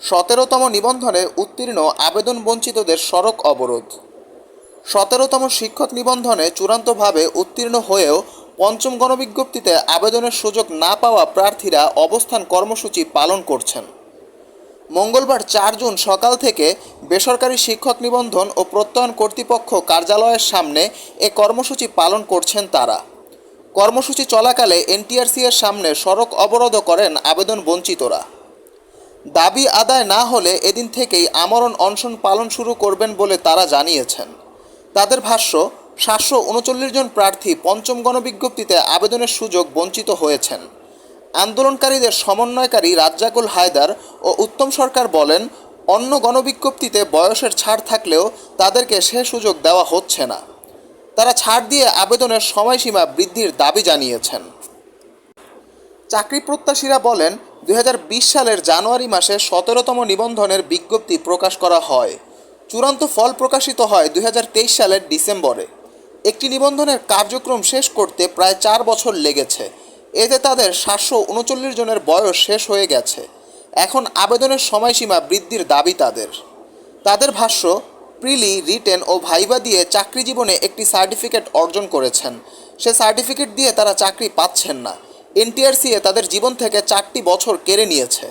সতেরোতম নিবন্ধনে উত্তীর্ণ আবেদন বঞ্চিতদের সড়ক অবরোধ। সতেরোতম শিক্ষক নিবন্ধনে চূড়ান্তভাবে উত্তীর্ণ হয়েও পঞ্চম গণবিজ্ঞপ্তিতে আবেদনের সুযোগ না পাওয়া প্রার্থীরা অবস্থান কর্মসূচি পালন করছেন। মঙ্গলবার চার জুন সকাল থেকে বেসরকারি শিক্ষক নিবন্ধন ও প্রত্যয়ন কর্তৃপক্ষ কার্যালয়ের সামনে এ কর্মসূচি পালন করছেন তারা। কর্মসূচি চলাকালে এনটিআরসি এর সামনে সড়ক অবরোধ করেন আবেদন বঞ্চিতরা দাবি আদায় না হলে এদিন থেকেই আমরণ অনশন পালন শুরু করবেন বলে তারা জানিয়েছেন। তাদের ভাষ্য, সাতশো উনচল্লিশ জন প্রার্থী পঞ্চম গণবিজ্ঞপ্তিতে আবেদনের সুযোগ বঞ্চিত হয়েছেন। আন্দোলনকারীদের সমন্বয়কারী রাজ্জাকুল হায়দার ও উত্তম সরকার বলেন, অন্য গণবিজ্ঞপ্তিতে বয়সের ছাড় থাকলেও তাদেরকে সে সুযোগ দেওয়া হচ্ছে না। তারা ছাড় দিয়ে আবেদনের সময়সীমা বৃদ্ধির দাবি জানিয়েছেন। চাকরি প্রত্যাশীরা বলেন দুই হাজার বিশ সালের জানুয়ারি মাসে সতেরোতম নিবন্ধনের বিজ্ঞপ্তি প্রকাশ করা হয়। চূড়ান্ত ফল প্রকাশিত হয় দুই হাজার তেইশ সালের ডিসেম্বরে। একটি নিবন্ধনের কার্যক্রম শেষ করতে প্রায় চার বছর লেগেছে। এতে তাদের সাতশো উনচল্লিশ জনের বয়স শেষ হয়ে গেছে। এখন আবেদনের সময়সীমা বৃদ্ধির দাবি তাদের। তাদের ভাষ্য, প্রিলি, রিটেন ও ভাইবা দিয়ে চাকরি জীবনে একটি সার্টিফিকেট অর্জন করেছেন। সে সার্টিফিকেট দিয়ে তারা চাকরি পাচ্ছেন না। এনটিআরসিএ তাদের জীবন থেকে চারটি বছর কেড়ে নিয়েছে।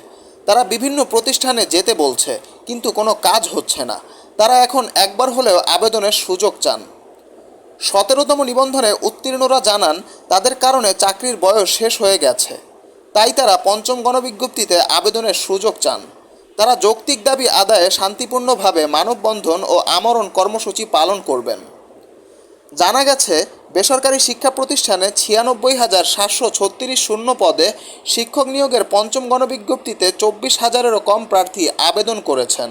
তারা বিভিন্ন প্রতিষ্ঠানে যেতে বলছে, কিন্তু কোনো কাজ হচ্ছে না। তারা এখন একবার হলেও আবেদনের সুযোগ চান। সতেরোতম নিবন্ধনে উত্তীর্ণরা জানান, তাদের কারণে চাকরির বয়স শেষ হয়ে গেছে। তাই তারা পঞ্চম গণবিজ্ঞপ্তিতে আবেদনের সুযোগ চান। তারা যৌক্তিক দাবি আদায়ে শান্তিপূর্ণভাবে মানববন্ধন ও আমরণ কর্মসূচি পালন করবেন। জানা গেছে বেসরকারি শিক্ষা প্রতিষ্ঠানে ছিয়ানব্বই হাজার সাতশো ছত্রিশ শূন্য পদে শিক্ষক নিয়োগের পঞ্চম গণবিজ্ঞপ্তিতে চব্বিশ হাজারেরও কম প্রার্থী আবেদন করেছেন।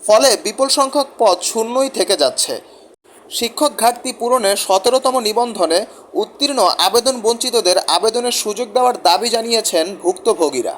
ফলে বিপুল সংখ্যক পদ শূন্যই থেকে যাচ্ছে। শিক্ষক ঘাটতি পূরণে সতেরোতম নিবন্ধনে উত্তীর্ণ আবেদন বঞ্চিতদের আবেদনের সুযোগ দেওয়ার দাবি জানিয়েছেন ভুক্তভোগীরা।